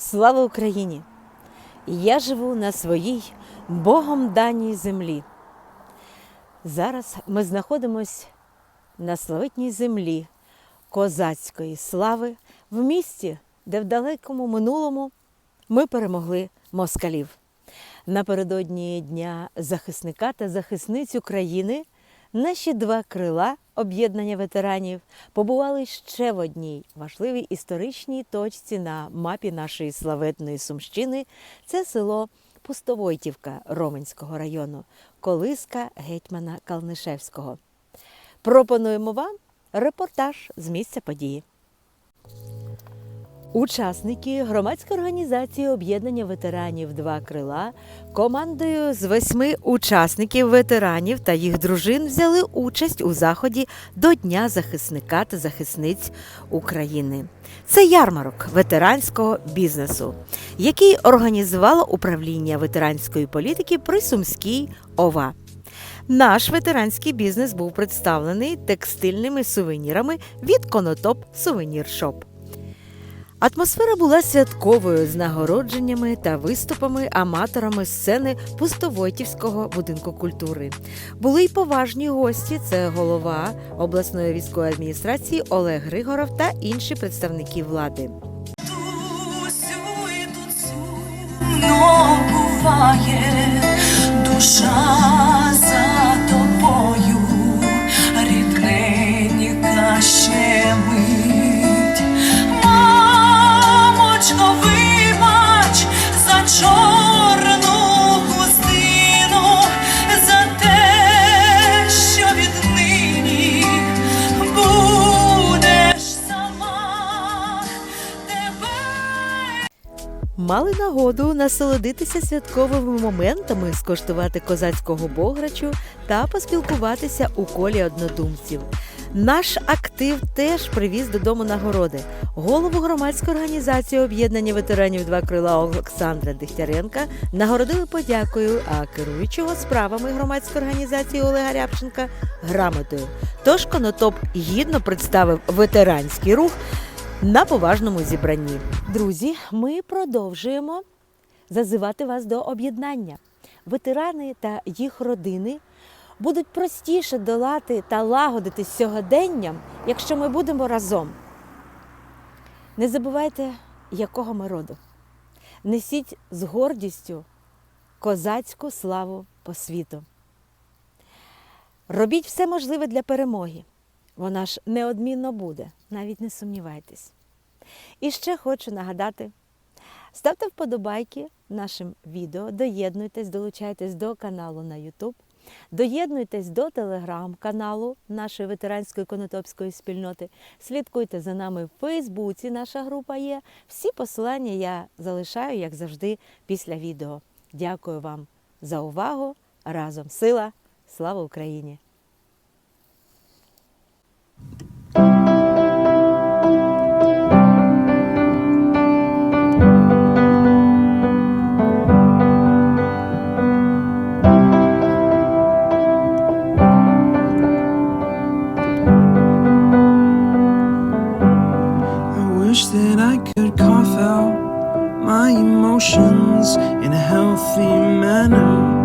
Слава Україні! Я живу на своїй Богом даній землі. Зараз ми знаходимося на славетній землі козацької слави в місті, де в далекому минулому ми перемогли москалів. Напередодні Дня захисника та захисниць України наші два крила об'єднання ветеранів побували ще в одній важливій історичній точці на мапі нашої славетної Сумщини. Це село Пустовойтівка Роменського району, колиска гетьмана Калнишевського. Пропонуємо вам репортаж з місця події. Учасники громадської організації об'єднання ветеранів Два крила командою з восьми учасників ветеранів та їх дружин взяли участь у заході до Дня захисника та захисниць України. Це ярмарок ветеранського бізнесу, який організувало управління ветеранської політики при Сумській ОВА. Наш ветеранський бізнес був представлений текстильними сувенірами від Конотоп Сувенір Шоп. Атмосфера була святковою з нагородженнями та виступами аматорами сцени Пустовойтівського будинку культури. Були й поважні гості: це голова обласної військової адміністрації Олег Григоров та інші представники влади. Буває, душа чорну хустину, за те, що віднині будеш сама тебе. Мали нагоду насолодитися святковими моментами, скоштувати козацького бограчу та поспілкуватися у колі однодумців. Наш актив теж привіз додому нагороди. Голову громадської організації об'єднання ветеранів два крила Олександра Дегтяренка нагородили подякою, а керуючого справами громадської організації Олега Рябченка грамотою. Тож Конотоп гідно представив ветеранський рух на поважному зібранні. Друзі, ми продовжуємо зазивати вас до об'єднання. Ветерани та їх родини будуть простіше долати та лагодити сьогоденням, якщо ми будемо разом. Не забувайте, якого ми роду. Несіть з гордістю козацьку славу по світу. Робіть все можливе для перемоги. Вона ж неодмінно буде, навіть не сумнівайтесь. І ще хочу нагадати: ставте вподобайки нашим відео, доєднуйтесь, долучайтесь до каналу на YouTube, Доєднуйтесь до телеграм-каналу нашої ветеранської конотопської спільноти. Слідкуйте за нами в Фейсбуці. Наша група є. Всі посилання я залишаю, як завжди, після відео. Дякую вам за увагу! Разом сила! Слава Україні! emotions in a healthy manner.